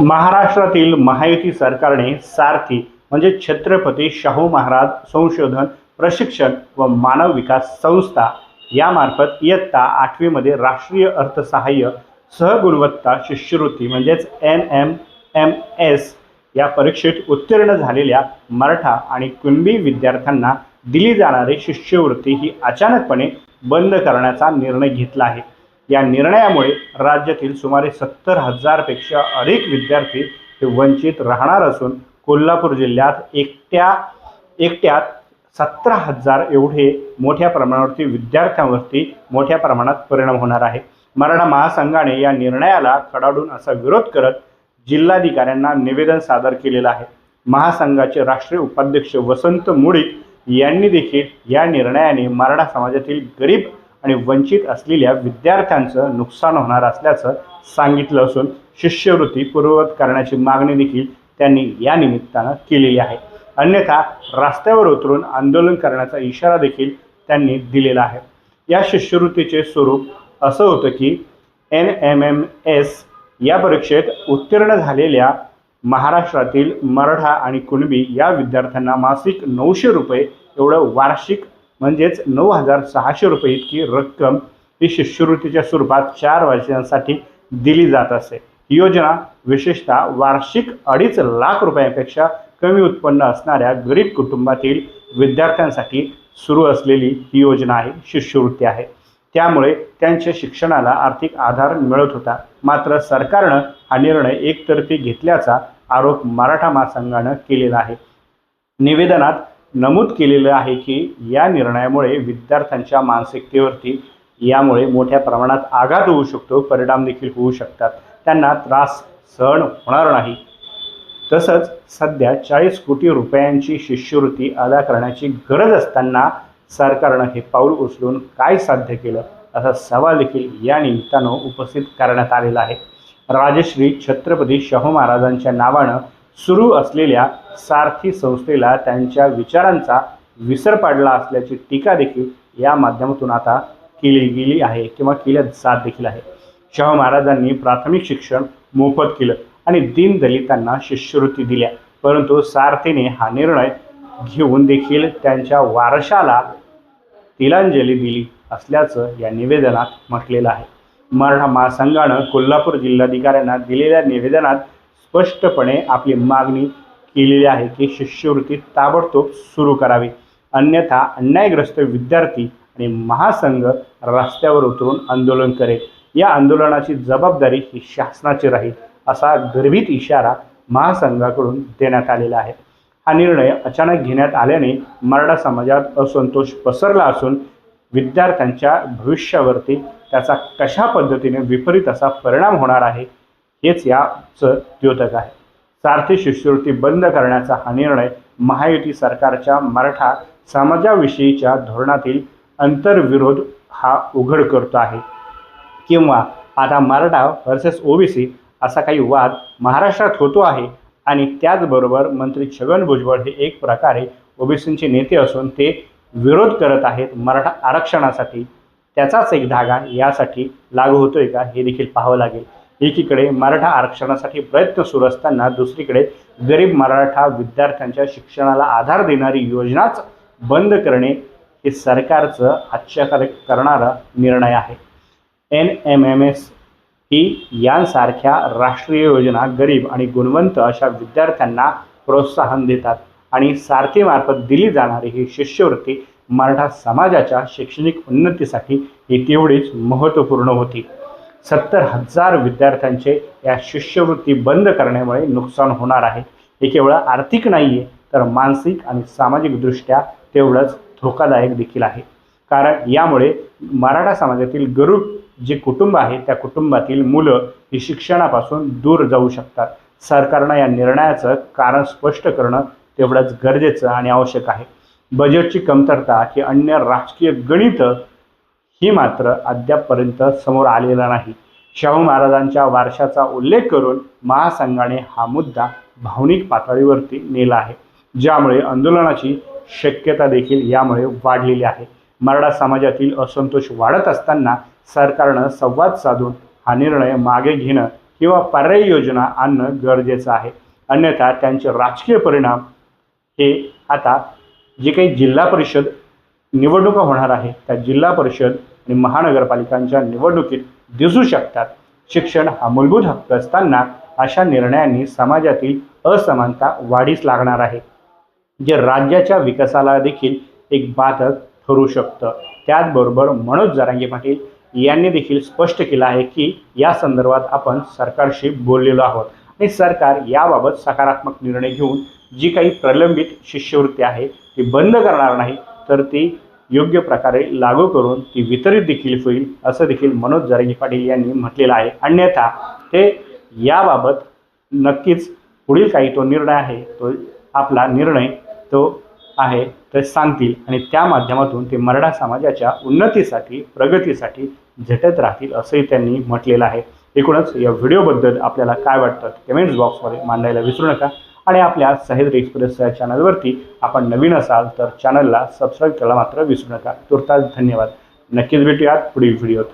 महाराष्ट्रातील महायुती सरकारने सारथी म्हणजे छत्रपती शाहू महाराज संशोधन प्रशिक्षण व मानव विकास संस्था यामार्फत इयत्ता आठवीमध्ये राष्ट्रीय अर्थसहाय्य सहगुणवत्ता शिष्यवृत्ती म्हणजेच एन एम एम एस या परीक्षेत उत्तीर्ण झालेल्या मराठा आणि कुणबी विद्यार्थ्यांना दिली जाणारी शिष्यवृत्ती ही अचानकपणे बंद करण्याचा निर्णय घेतला आहे. या निर्णयामुळे राज्यातील सुमारे सत्तर हजारपेक्षा अधिक विद्यार्थी हे वंचित राहणार असून कोल्हापूर जिल्ह्यात एकट्या एकट्यात सतरा हजार एवढे मोठ्या प्रमाणावरती विद्यार्थ्यांवरती मोठ्या प्रमाणात परिणाम होणार आहे. मराठा महासंघाने या निर्णयाला कडाडून असा विरोध करत जिल्हाधिकाऱ्यांना निवेदन सादर केलेलं आहे. महासंघाचे राष्ट्रीय उपाध्यक्ष वसंत मुळीक यांनी देखील या निर्णयाने मराठा समाजातील गरीब आणि वंचित असलेल्या विद्यार्थ्यांचं नुकसान होणार असल्याचं सांगितलं असून शिष्यवृत्ती पूर्ववत करण्याची मागणी देखील त्यांनी या निमित्तानं केलेली आहे. अन्यथा रस्त्यावर उतरून आंदोलन करण्याचा इशारा देखील त्यांनी दिलेला आहे. या शिष्यवृत्तीचे स्वरूप असं होतं की एन एम एम एस या परीक्षेत उत्तीर्ण झालेल्या महाराष्ट्रातील मराठा आणि कुणबी या विद्यार्थ्यांना मासिक नऊशे रुपये एवढं वार्षिक म्हणजेच नऊ हजार सहाशे रुपये इतकी रक्कम ही शिष्यवृत्तीच्या स्वरूपात चार वर्षांसाठी दिली जात असे. ही योजना विशेषतः वार्षिक अडीच लाख रुपयांपेक्षा कमी उत्पन्न असणाऱ्या गरीब कुटुंबातील विद्यार्थ्यांसाठी सुरू असलेली ही योजना आहे शिष्यवृत्ती आहे. त्यामुळे त्यांच्या शिक्षणाला आर्थिक आधार मिळत होता. मात्र सरकारनं हा निर्णय एकतर्फी घेतल्याचा आरोप मराठा महासंघानं केलेला आहे. निवेदनात नमूद केलेलं आहे की या निर्णयामुळे विद्यार्थ्यांच्या मानसिकतेवरती यामुळे मोठ्या प्रमाणात आघात होऊ शकतो परिणाम देखील होऊ शकतात. त्यांना त्रास सहन होणार नाही. तसंच सध्या चाळीस कोटी रुपयांची शिष्यवृत्ती अदा करण्याची गरज असताना सरकारनं हे पाऊल उचलून काय साध्य केलं असा सवाल देखील या निमित्तानं उपस्थित करण्यात आलेला आहे. राजश्री छत्रपती शाहू महाराजांच्या नावानं सुरू असलेल्या सारथी संस्थेला त्यांच्या विचारांचा विसर पाडला असल्याची टीका देखील या माध्यमातून आता केली गेली आहे किंवा केल्या जात देखील आहे. शाहू महाराजांनी प्राथमिक शिक्षण मोफत केलं आणि दीनदलितांना शिष्यवृत्ती दिल्या. परंतु सारथीने हा निर्णय घेऊन देखील त्यांच्या वारशाला तिलांजली दिली असल्याचं या निवेदनात म्हटलेलं आहे. मराठा महासंघानं कोल्हापूर जिल्हाधिकाऱ्यांना दिलेल्या निवेदनात स्पष्टपणे आपली मागणी केलेली आहे की शिष्यवृत्ती ताबडतोब सुरू करावी. अन्यथा अन्यायग्रस्त विद्यार्थी आणि महासंघ रस्त्यावर उतरून आंदोलन करेल. या आंदोलनाची जबाबदारी ही शासनाची राहील असा गर्भित इशारा महासंघाकडून देण्यात आलेला आहे. हा निर्णय अचानक घेण्यात आल्याने मराठा समाजात असंतोष पसरला असून विद्यार्थ्यांच्या भविष्यावरती त्याचा कशा पद्धतीने विपरीत असा परिणाम होणार आहे हेच याचं द्योतक आहे. सारथी शिष्यवृत्ती बंद करण्याचा हा निर्णय महायुती सरकारच्या मराठा समाजाविषयीच्या धोरणातील अंतर्विरोध हा उघड करतो आहे. किंवा आता मराठा व्हर्सेस ओबीसी असा काही वाद महाराष्ट्रात होतो आहे आणि त्याचबरोबर मंत्री छगन भुजबळ हे एक प्रकारे ओबीसींचे नेते असून ते विरोध करत आहेत मराठा आरक्षणासाठी. त्याचाच एक धागा यासाठी लागू होतोय का हे देखील पाहावं लागेल. एकीकडे मराठा आरक्षणासाठी प्रयत्न सुरू असताना दुसरीकडे गरीब मराठा विद्यार्थ्यांच्या शिक्षणाला आधार देणारी योजनाच बंद करणे हे सरकारचं आश्चर्य करणारा निर्णय आहे. एन एम एम एस ही यांसारख्या राष्ट्रीय योजना गरीब आणि गुणवंत अशा विद्यार्थ्यांना प्रोत्साहन देतात आणि सारथीमार्फत दिली जाणारी ही शिष्यवृत्ती मराठा समाजाच्या शैक्षणिक उन्नतीसाठी ही तेवढीच महत्त्वपूर्ण होती. सत्तर हजार विद्यार्थ्यांचे या शिष्यवृत्ती बंद करण्यामुळे नुकसान होणार आहे. हे केवळ आर्थिक नाही आहे तर मानसिक आणि सामाजिकदृष्ट्या तेवढंच धोकादायक देखील आहे. कारण यामुळे मराठा समाजातील गरीब जे कुटुंब आहे त्या कुटुंबातील मुलं ही शिक्षणापासून दूर जाऊ शकतात. सरकारनं या निर्णयाचं कारण स्पष्ट करणं तेवढंच गरजेचं आणि आवश्यक आहे. बजेटची कमतरता की अन्य राजकीय गणित ही मात्र अद्यापपर्यंत समोर आलेला नाही. शाहू महाराजांच्या वारशाचा उल्लेख करून महासंघाने हा मुद्दा भावनिक पातळीवरती नेला आहे ज्यामुळे आंदोलनाची शक्यता देखील यामुळे वाढलेली आहे. मराठा समाजातील असंतोष वाढत असताना सरकारनं संवाद साधून हा निर्णय मागे घेणं किंवा पर्यायी योजना आणणं गरजेचं आहे. अन्यथा त्यांचे राजकीय परिणाम हे आता जे काही जिल्हा परिषद निवडणुका होणार आहे. त्या जिल्हा परिषद आणि महानगरपालिकांच्या निवडणुकीत दिसू शकतात. शिक्षण हा मूलभूत हक्क असताना अशा निर्णयांनी समाजातील असमानता वाढीस लागणार आहे. जे राज्याच्या विकासाला देखील एक बाधक ठरू शकतं. त्याचबरोबर मनोज जरांगे पाटील यांनी देखील स्पष्ट केलं आहे की या संदर्भात आपण सरकारशी बोललेलो आहोत आणि सरकार याबाबत सकारात्मक निर्णय घेऊन जी काही प्रलंबित शिष्यवृत्ती आहे ती बंद करणार नाही तर ती योग्य प्रकारे लागू करून ती वितरित देखील होईल असं देखील मनोज जरांगे पाटील यांनी म्हटलेलं आहे. अन्यथा ते याबाबत नक्कीच पुढील काही तो निर्णय आहे तो आपला निर्णय तो आहे ते सांगतील आणि त्या माध्यमातून ते मराठा समाजाच्या उन्नतीसाठी प्रगतीसाठी झटत राहतील असंही त्यांनी म्हटलेलं आहे. एकूणच या व्हिडिओबद्दल आपल्याला काय वाटतं कमेंट्स बॉक्समध्ये मांडायला विसरू नका. आणि आपल्या सह्याद्री एक्सप्रेस या चॅनलवरती आपण नवीन असाल तर चॅनलला सबस्क्राईब करायला मात्र विसरू नका. तुर्तास धन्यवाद. नक्कीच भेटूयात पुढील व्हिडिओत.